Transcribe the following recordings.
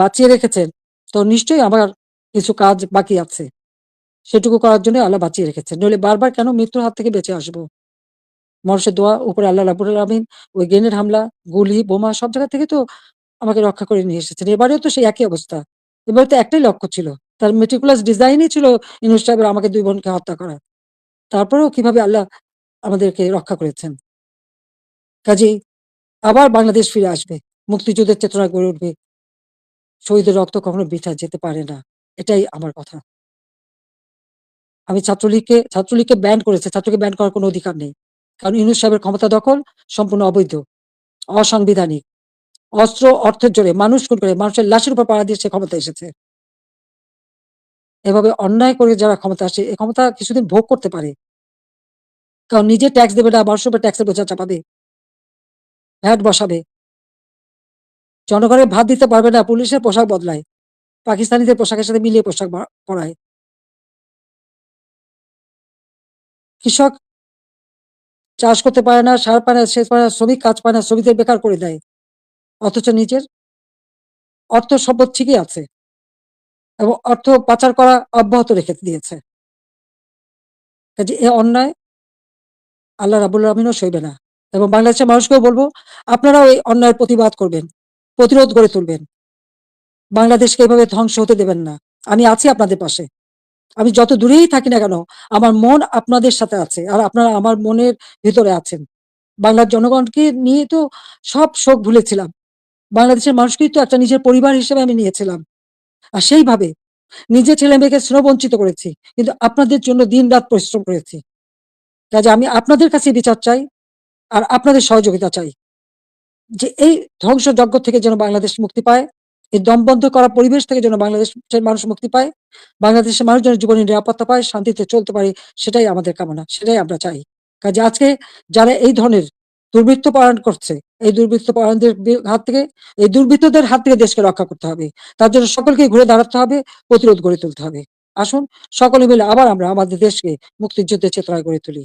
বাঁচিয়ে রেখেছেন, তো নিশ্চয়ই আমার কিছু কাজ বাকি আছে। সেটুকু করার জন্য আল্লাহ বাঁচিয়ে রেখেছেন। নইলে বারবার কেন মৃত্যুর হাত থেকে বেঁচে আসব? মানুষের দোয়া, উপরে আল্লাহ রাবুল আলমিন, ওই গ্রেনেড হামলা, গুলি, বোমা, সব জায়গা থেকে তো আমাকে রক্ষা করে নিয়ে এসেছেন। এবারেও তো সেই একই অবস্থা। এবারে তো একটাই লক্ষ্য ছিল। তার মেটিকুলাস ডিজাইনই ছিল ইনুস সাহেবের আমাকে দুই বোনকে হত্যা করা। তারপরেও কীভাবে আল্লাহ আমাদেরকে রক্ষা করেছেন? কাজেই আবার বাংলাদেশ ফিরে আসবে। মুক্তিযুদ্ধের চেতনা গড়ে উঠবে। শহীদের রক্ত কখনো বৃথা যেতে পারে না। এটাই আমার কথা। আমি ছাত্রলীগকে ছাত্রলীগকে ব্যান করেছে। ছাত্রকে ব্যান করার কোনো অধিকার নেই। কারণ ইউনুস সাহেবের ক্ষমতা দখল সম্পূর্ণ অবৈধ, অসাংবিধানিক। অস্ত্র, অর্থের জোরে মানুষ খুন করে, মানুষের লাশের উপর পাড়া দিয়ে সে ক্ষমতা এসেছে। এভাবে অন্যায় করে যারা ক্ষমতা আসে এই ক্ষমতা কিছুদিন ভোগ করতে পারে। কারণ নিজে ট্যাক্স দেবে না, মানুষের উপর ট্যাক্সের বোঝা চাপাবে। ভ্যাট বসাবে। জনগণের ভাত দিতে পারবে না, পুলিশের পোশাক বদলায়, পাকিস্তানিদের পোশাকের সাথে মিলিয়ে পোশাক পরায়। কৃষক চাষ করতে পারে না, সার পায় না, সেচ পায় না, শ্রমিক কাজ পায় না, শ্রমিকদের বেকার করে দেয়। অথচ নিজের অর্থ সম্পদ ঠিকই আছে এবং অর্থ পাচার করা অব্যাহত রেখে দিয়েছে। কাজে এ অন্যায় আল্লাহ রাবুল রহমিনও সইবে না। এবং বাংলাদেশের মানুষকেও বলব, আপনারাও এই অন্যায়ের প্রতিবাদ করবেন। প্রতিরোধ গড়ে তুলবেন। বাংলাদেশকে এভাবে ধ্বংস হতে দেবেন না। আমি আছি আপনাদের পাশে। আমি যত দূরেই থাকি না কেন, আমার মন আপনাদের সাথে আছে আর আপনারা আমার মনের ভিতরে আছেন। বাংলার জনগণকে নিয়ে তো সব শোক ভুলেছিলাম। বাংলাদেশের মানুষকেই তো একটা নিজের পরিবার হিসেবে আমি নিয়েছিলাম। আর সেইভাবে নিজের ছেলে মেয়েকে স্নেহ বঞ্চিত করেছি, কিন্তু আপনাদের জন্য দিন রাত পরিশ্রম করেছি। কাজে আমি আপনাদের কাছে বিচার চাই আর আপনাদের সহযোগিতা চাই। যে এই ধ্বংসযজ্ঞ থেকে যেন বাংলাদেশ মুক্তি পায়, এই দমবন্ধ করা পরিবেশ থেকে যেন বাংলাদেশের মানুষ মুক্তি পায়, বাংলাদেশের মানুষ যেন জীবনের নিরাপত্তা পায়, শান্তিতে চলতে পারে, সেটাই আমাদের কামনা, সেটাই আমরা চাই। কাজে আজকে যারা এই ধরনের দুর্বৃত্ত পালন করছে, এই দুর্বৃত্ত পালনদের হাত থেকে, এই দুর্বৃত্তদের হাত থেকে দেশকে রক্ষা করতে হবে। তার জন্য সকলকে ঘুরে দাঁড়াতে হবে, প্রতিরোধ গড়ে তুলতে হবে। আসুন, সকলে মিলে আবার আমরা আমাদের দেশকে মুক্তিযুদ্ধের চেতনায় গড়ে তুলি।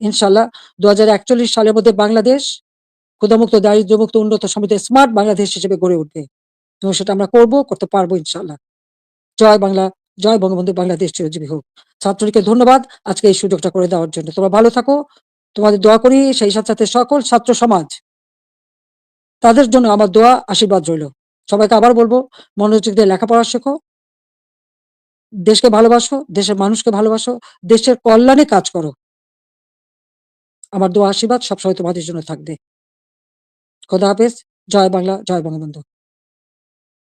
ইনশাল্লাহ দু হাজার একচল্লিশ সালের মধ্যে বাংলাদেশ ক্ষুদামুক্ত দারিদ্র্যমুক্ত, উন্নত সমিতি স্মার্ট বাংলাদেশ হিসেবে গড়ে উঠবে। এবং সেটা আমরা করব, করতে পারব ইনশাল্লাহ জয় বাংলা, জয় বঙ্গবন্ধু বাংলাদেশ চিরজীবী হোক। ছাত্রলীগকে ধন্যবাদ। আজকে এই সুযোগটা করে দেওয়ার জন্য। তোমরা ভালো থাকো। তোমাদের দোয়া করি, সেই সাথে সাথে সকল ছাত্র সমাজ, তাদের জন্য আমার দোয়া, আশীর্বাদ রইল। সবাইকে আবার বলব, মনোযোগ দিয়ে লেখাপড়া শেখো। দেশকে ভালোবাসো, দেশের মানুষকে ভালোবাসো, দেশের কল্যাণে কাজ করো। আমার দোয়া, আশীর্বাদ সবসময় তোমাদের জন্য থাকবে। খোদা হাফেজ জয় বাংলা জয় বঙ্গবন্ধু।